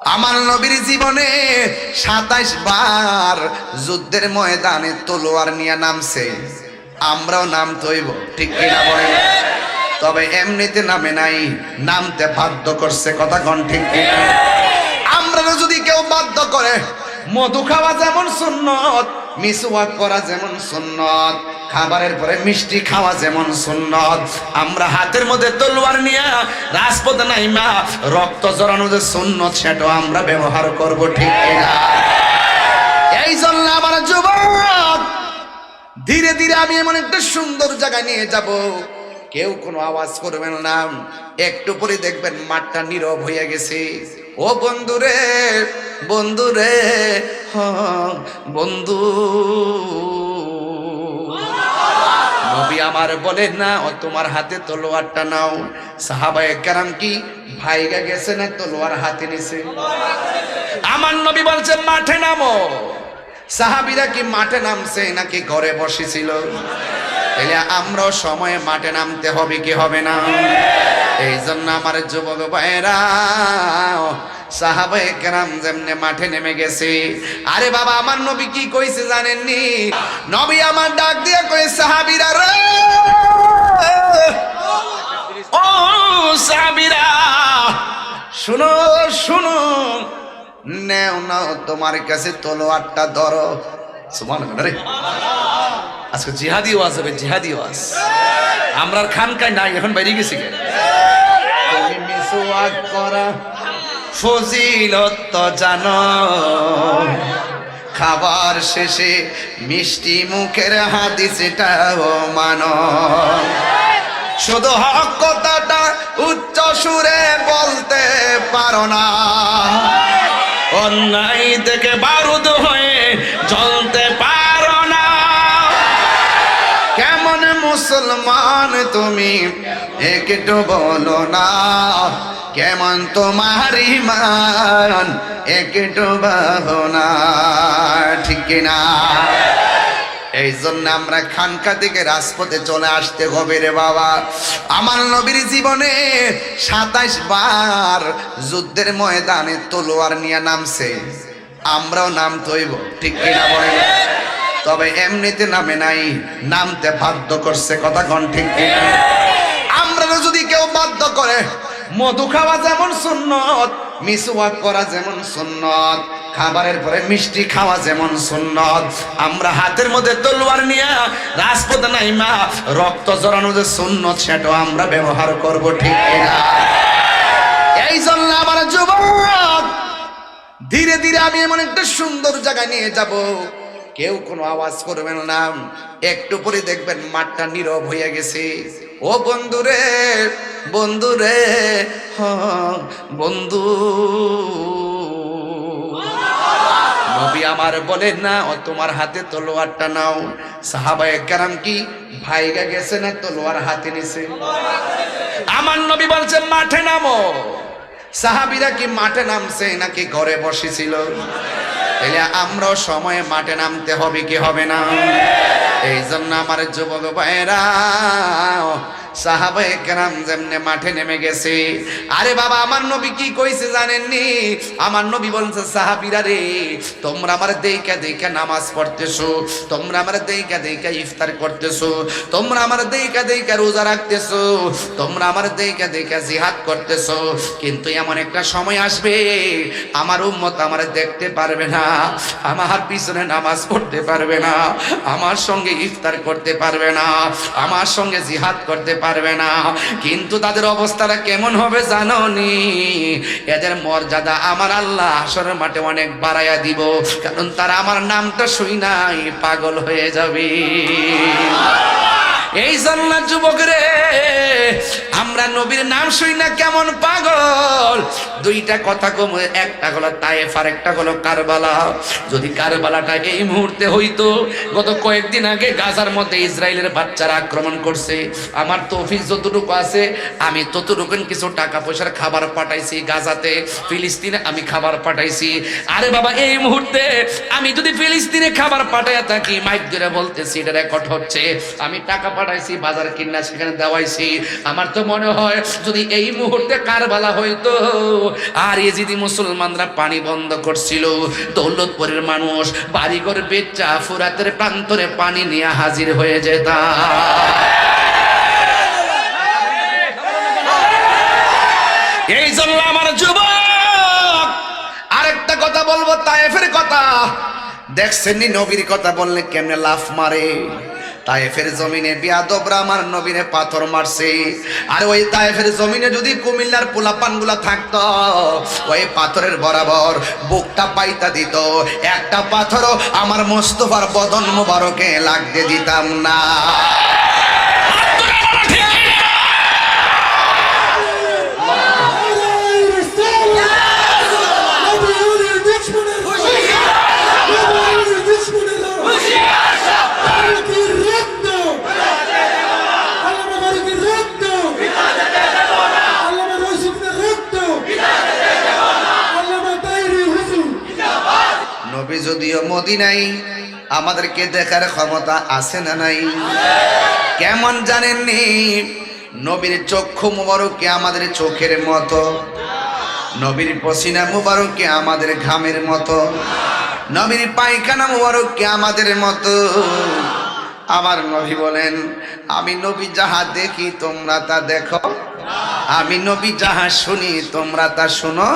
আমার নবীর জীবনে সাতাইশ বার যুদ্ধের ময়দানে তলোয়ার নিয়ে নামছে। আমরাও নাম তৈব ঠিক কিনা বলেন? তবে এমনিতে নামে নাই, নামতে বাধ্য করছে কথা কন ঠিক কিনা আমরা যদি কেউ বাধ্য করে, মধু খাওয়া যেমন সুন্নত মিসওয়াক করা যেমন সুন্নত, খাবারের পরে মিষ্টি খাওয়া যেমন সুন্নত। আমরা হাতের মধ্যে তলোয়ার নিয়ে রাজপথে নাই মা রক্ত জড়ানো যে সুন্নত সেটা আমরা ব্যবহার করব, ঠিক কিনা? এই জন্য আমার যুবক, ধীরে ধীরে আমি এমন একটা সুন্দর জায়গায় নিয়ে যাব। কেউ কোনো আওয়াজ করবেন না, একটু পরে দেখবেন মাঠটা নীরব হয়ে গেছে। ও বন্ধুরে বন্ধুরে হ বন্ধু। নবী আমার বলে, না, ও তোমার হাতে তলোয়ারটা নাও। সাহাবায়ে কেরাম কি, ভাইগা গেছে না তলোয়ার হাতে নিছে? আমার নবী বলছে, মাঠে নামো। সাহাবিরা কি মাঠে নামছে নাকি ঘরে বসেছিল? তাহলে আমরাও সময়ে মাঠে নামতে হবে, কি হবে না? এই জন্য আমার যুবক ভাইরা যেমনে মাঠে নেমে গেছে। আরে বাবা, আমার নবী কি কইছে জানেননি? নবী আমার ডাক দিয়ে কই সাহাবিরা শুনো শুনো, নেও নাও তোমার কাছে তলোয়ারটা ধরো। সুমান রে। আজকে জিহাদি ওয়াজ হবে জিহাদি ওয়াজ। আমরা আর খানকায় নাই এখন বাইরে গেছি করা ফজিলত জানো খাবার শেষে মিষ্টি মুখের হাদিসটাও মানো। শুধু হক কথাটা উচ্চ সুরে বলতে পারো না। অন্যায় থেকে বারুদ হয়ে জ্বলতে পারো মুসলমান তুমি? একটু বলো না, কেমন তোমার ইমান? একটু বাহো না, ঠিক না এই জন্য আমরা খানকা থেকে রাজপথে চলে আসতে হবে রে বাবা। আমার নবীর জীবনে সাতাইশ বার যুদ্ধের ময়দানে তলোয়ার নিয়ে নামছে। আমরাও নাম তৈব ঠিক কিনা বলেন? তবে এমনিতে নামে নাই, নামতে বাধ্য করছে, কথা কন ঠিক আমরা যদি কেউ বাধ্য করে, মধু খাওয়া যেমন সুন্নত, মিসওয়াক করা যেমন সুন্নত, খাবারের পরে মিষ্টি খাওয়া যেমন সুন্নত, আমরা হাতের মধ্যে তলোয়ার নিয়ে রাজপথে নাই মা, রক্ত জড়ানো যে সুন্নত, সেটাও আমরা ব্যবহার করব ঠিক কিনা? এই জন্য আমার যুবক, ধীরে ধীরে আমি এমন একটা সুন্দর জায়গায় নিয়ে যাব কেউ কোনো আওয়াজ করবেন না। একটু পরে দেখবেন মাঠটা নীরব হয়ে গেছে। ও বন্ধুরে বন্ধুরে, হ, বন্ধু। নবী আমার বলে না, ও, তোমার হাতে তলোয়ারটা নাও। সাহাবায়ে কেরাম কি, ভাইগা গেছে না তলোয়ার হাতে নিছে? আমার নবী বলছে, মাঠে নামো। সাহাবিরা কি মাঠে নামছে নাকি ঘরে বসেছিল? তাহলে আমরাও সময়ে মাঠে নামতে হবে কি হবে না? এই জন্য আমার যুবক ভাইরা সাহাবায়ে কেরাম যেমনে মাঠে নেমে গেছে। আরে বাবা, আমার নবী কি কইছে জানেননি? আমার নবী বলছে, সাহাবিরা রে, তোমরা আমার দেইকা দেইকা নামাজ পড়তেছো, তোমরা আমার দেইকা দেইকা ইফতার করতেছো, তোমরা আমার দেইকা দেইকা রোজা রাখতেছো, তোমরা আমার দেইকা দেইকা জিহাদ করতেছো, কিন্তু এমন একটা সময় আসবে, আমার উম্মত আমার দেখতে পারবে না, আমার পিছনে নামাজ পড়তে পারবে না, আমার সঙ্গে ইফতার করতে পারবে না, আমার সঙ্গে জিহাদ করতে পারবে না। কিন্তু তাদের অবস্থাটা কেমন হবে জানো নি এদের মর্যাদা আমার আল্লাহ আসরের মাঠে অনেক বাড়াইয়া দিব। কারণ তারা আমার নামটা শুই নাই, পাগল হয়ে যাবে। এই জন্য যুবক রে আমরা নবীর নাম শুই না কেমন পাগল? দুইটা কথা কম একটা হলো তায়েফ আর একটা হলো কারবালা। যদি কারবালাটা এই মুহূর্তে হইতো, গত কয়েকদিন আগে গাজার মধ্যে ইসরায়েলের বাচ্চারা আক্রমণ করছে। আমার তৌফিক যতটুকু আছে, আমি ততটুকু কিছু টাকা পয়সার খাবার পাঠাইছি গাজাতে। ফিলিস্তিনে আমি খাবার পাঠাইছি। আরে বাবা, এই মুহূর্তে আমি যদি ফিলিস্তিনে খাবার পাঠাইয়া থাকি, মাইক ধরে বলতেছি, এটা রেকর্ড হচ্ছে। আমি টাকা পাঠাইছি, বাজার কিনা সেখানে দেওয়াইছি। আমার তো মনে হয়, যদি এই মুহূর্তে কারবালা হইতো আর এ যদি মুসলমানরা পানি বন্ধ করছিল দৌলতপুরের মানুষ বাড়িঘর বেচা ফুরাতের প্রান্তরে পানি নিয়ে হাজির হয়ে যেতাম এই জন্য আমার যুবক, আরেকটা কথা বলব, তায়েফের কথা। দেখছেন নবীর কথা বললে কেমনে লাফ মারে? তায়েফের জমিনে বিয়াদবরা আমার নবীনে পাথর মারছে। আর ওই তায়েফের জমিনে যদি কুমিল্লার পোলাপানগুলা থাকতো, ওই পাথরের বরাবর বুকটা পাইতা দিত। একটা পাথরও আমার মোস্তফার বদন মোবারকে লাগতে দিতাম না। যদিও মদিনাই, আমাদেরকে দেখার ক্ষমতা আছে না নাই? কেমন জানেননি? নবীর চক্ষু মুবারকে আমাদের চোখের মতো। নবীর পসিনা মুবারকে আমাদের ঘামের মতো। নবীর পায়খানা মুবারককে আমাদের মতো। আমার নবী বলেন, আমি নবী যাহা দেখি তোমরা তা দেখো। আমি নবী যাহা শুনি তোমরা তা শুনো।